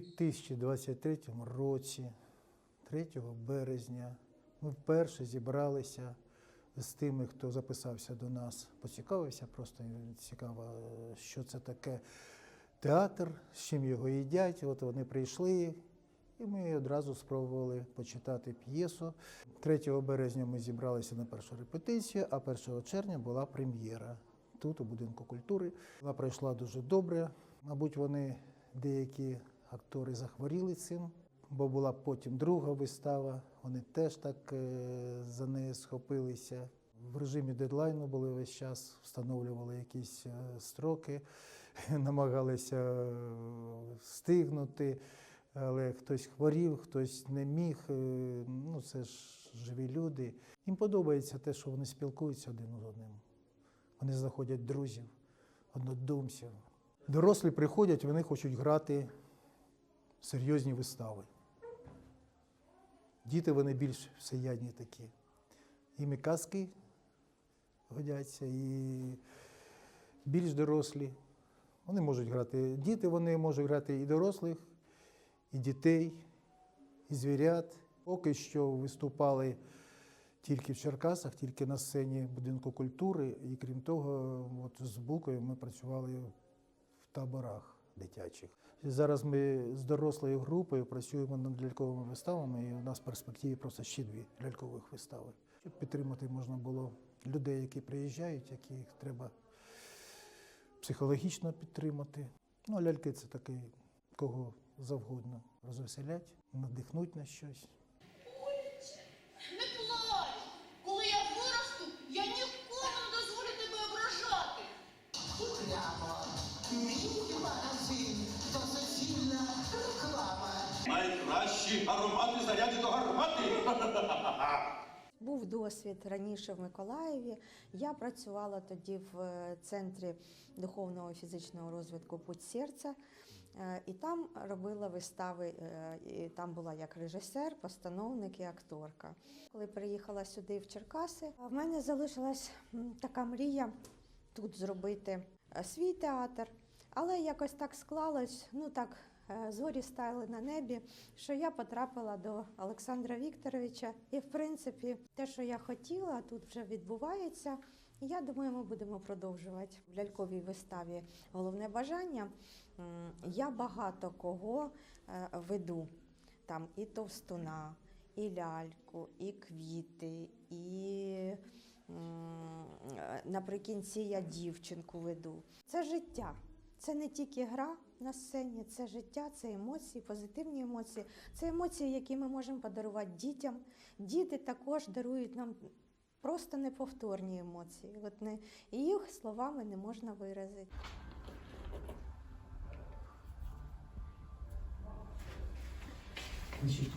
2023 році, 3 березня, ми вперше зібралися з тими, хто записався до нас, поцікавився, просто цікаво, що це таке театр, з чим його їдять. От вони прийшли, і ми одразу спробували почитати п'єсу. 3 березня ми зібралися на першу репетицію, а 1 червня була прем'єра тут, у будинку культури. Вона пройшла дуже добре. Мабуть, вони деякі актори захворіли цим, бо була потім друга вистава. Вони теж так е, за неї схопилися. В режимі дедлайну були весь час, встановлювали якісь е, строки, намагалися е, встигнути, але хтось хворів, хтось не міг. Ну, це ж живі люди. Їм подобається те, що вони спілкуються один з одним. Вони знаходять друзів, однодумців. Дорослі приходять, вони хочуть грати серйозні вистави. Діти вони більш всеядні такі. І казки годяться, і більш дорослі. Вони можуть грати. Діти вони можуть грати і дорослих, і дітей, і звірят. Поки що виступали тільки в Черкасах, тільки на сцені будинку культури. І крім того, от з Букою ми працювали в таборах дитячих. Зараз ми з дорослою групою працюємо над ляльковими виставами, і у нас в перспективі просто ще дві лялькових вистави. Щоб підтримати можна було людей, які приїжджають, яких треба психологічно підтримати. Ну, ляльки це такий, кого завгодно розвеселять, надихнуть на щось. Найкращі аромати заряді до гармати. Був досвід раніше в Миколаєві. Я працювала тоді в е, центрі духовного фізичного розвитку Путь серця, Е, і там робила вистави. е, і Там була як режисер, постановник і акторка. Коли приїхала сюди в Черкаси, в мене залишилась така мрія тут зробити свій театр. Але якось так склалось, ну так, зорі стали на небі, що я потрапила до Олександра Вікторовича. І, в принципі, те, що я хотіла, тут вже відбувається. Я думаю, ми будемо продовжувати в ляльковій виставі. Головне бажання. Я багато кого е, веду. Там і товстуна, і ляльку, і квіти, і е, наприкінці я дівчинку веду. Це життя. Це не тільки гра на сцені, це життя, це емоції, позитивні емоції. Це емоції, які ми можемо подарувати дітям. Діти також дарують нам просто неповторні емоції. От не, їх словами не можна виразити. Значить,